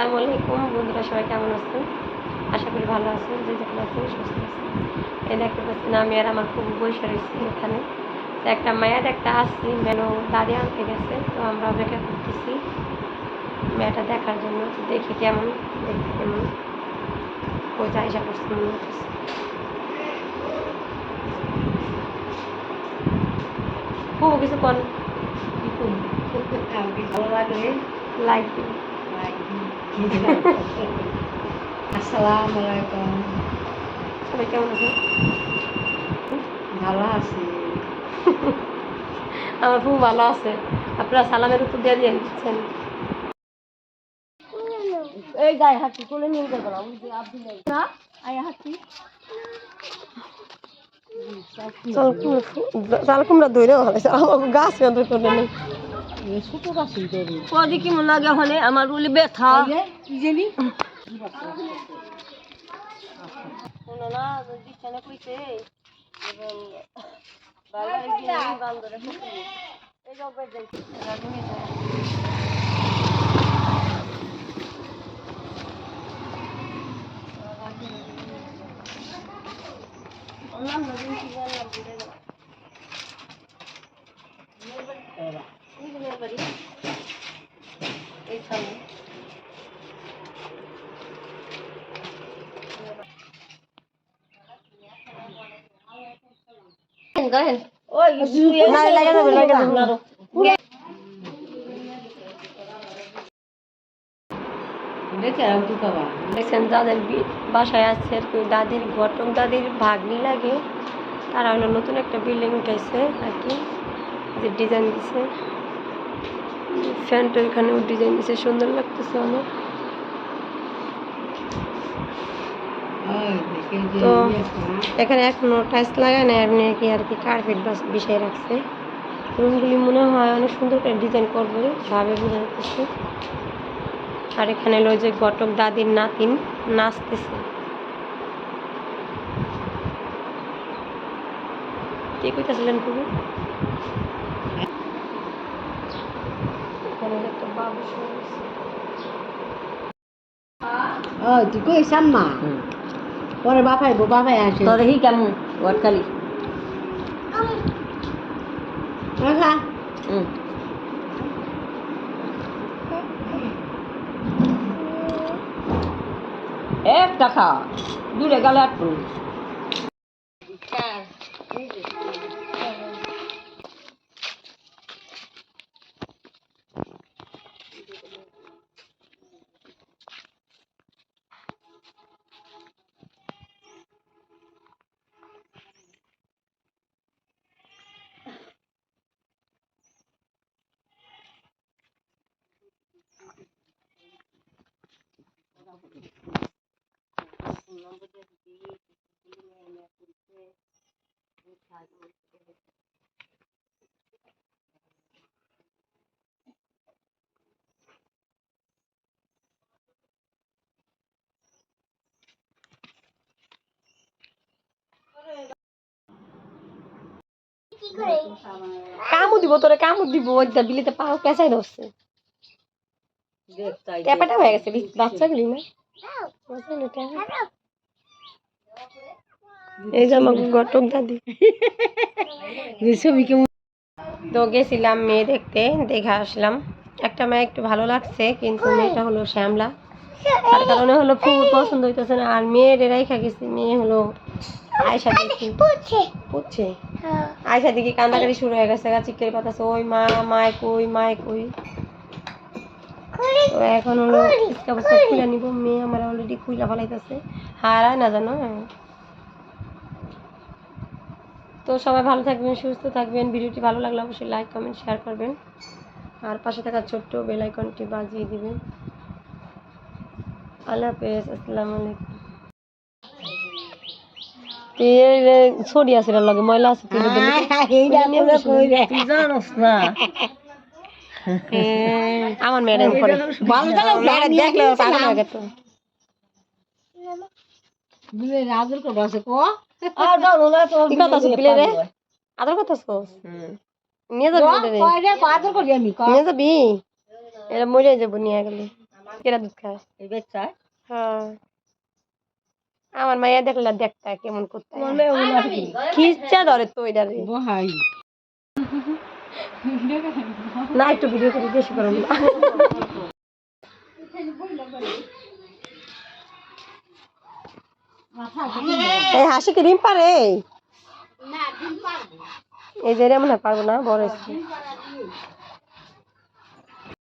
আসসালামু আলাইকুম বন্ধুরা সবাই কেমন আছেন? আশা করি ভালো আছেন যে যেখানে আছেন সুস্থ আছেন। এই দেখতে পাচ্ছেন আমি আর আমার খুব বসে রয়েছি এখানে। তো একটা মেয়ের একটা আসছি মেনো দাঁড়িয়ে আনতে গেছে তো আমরা অপেক্ষা করতেছি মেয়েটা দেখার জন্য। দেখি কেমন দেখি কেমন। ও যা আশা করছে মনে হচ্ছে। খুব কিছু কন ভালো লাগলে লাইক দিন। আসসালাম আলাইকুম সবাই কেমন আছেন ভালো আছি আমার খুব ভালো আছে আপনারা সালামের উত্তর দিয়ে দিয়ে দিচ্ছেন এই গায়ে হাতি কোলে নিয়ে যাব না আপনি না আয় হাতি চাল কুমড়া দইরে হয়েছে আমার গাছ কেন দই করে নেই ছোট গাছি ধরি কদি কি লাগে হলে আমার বলি ব্যথা। জানি? শোনো না বিছানা কইছে এবং বারবার গিয়ে বান্দরে এই জবে যাইছে রাজনী অনলাইন নতুন কি জানলাম বুঝে গেল এই যে মেয়ের বাড়ি এই সামনে করেন দেখছেন দাদের বাসায় আছে আর কি দাদির ঘটক দাদির ভাগ্নি লাগে। তারা হলো নতুন একটা বিল্ডিং উঠাইছে আর কি যে ডিজাইন দিছে। ফ্যানটা এখানেও ডিজাইন দিছে সুন্দর লাগতেছে অনেক তো ইয়ে এখানে এখনও টাইলস লাগায় না এমনি কি আর কি কার্পেট বাস বিছাই রাখছে। রুমগুলি মনে হয় অনেক সুন্দর করে ডিজাইন করবে ভাবে বোঝা যাচ্ছে। আর এখানে হলো যে ঘটক দাদির নাতিন নাচতেছে। কি কইতেছিলেন বাবু তুই কই সাম্মা পরে বাপাই বো বাপাই আসে। তোর হি কেমন? গটকালি রাখা। একটা খা দূরে গেলে আটকুন কামু দিব তোরে কামু দিব ওইটা বিলিতে পাও পেঁচাই ধরছে। ট্যাপাটা হয়ে গেছে বাচ্চাগুলি না। এই যে আমার ঘটক দাদি। ছবি কেমন? তো গেছিলাম মেয়ে দেখতে দেখে আসলাম। একটা মেয়ে একটু ভালো লাগছে কিন্তু মেয়েটা হলো শ্যামলা। তার কারণে হলো ফুল পছন্দ হইতেছে না আর মেয়ের রাইখা গেছি মেয়ে হলো আয়সা দেখি পুচ্ছে। আয়সা দেখি কান্দাকাটি শুরু হয়ে গেছে গা চিকের পাতাছে ওই মা মায় কই মায় কই? এখন হলো বস্তা খুলে নিব মেয়ে আমার অলরেডি খুলে ফেলাইতেছে। হারায় না জানো? তো সবাই ভালো থাকবেন সুস্থ থাকবেন। ভিডিওটি ভালো লাগলে অবশ্যই লাইক কমেন্ট শেয়ার করবেন। আর পাশে থাকা ছোট্ট বেল আইকনটি বাজিয়ে দিবেন। আল্লাহ হাফেজ আসসালামু আলাইকুম। ছড়ি আছে লগে ময়লা আছে জানোস না? আমার করে ভালো জানো ম্যাডাম দেখলে পাগল হয়ে গেত রাজুর কো আছে কো। কথা আছে প্লে রে? আদর কথা শোস নিয়ে যাবি রে? আদর করি আমি নিয়ে যাবি এরা মরে যাব নিয়ে গেলে। কেরা দুধ খায়। হ্যাঁ। আমার মাইয়া দেখলে দেখতা কেমন করতে খিচ্চা ধরে তো এটা রে। না একটু ভিডিও করি বেশি করো না এই হাসি কি ডিম পারে? এই যে এমন মনে পারব না বড়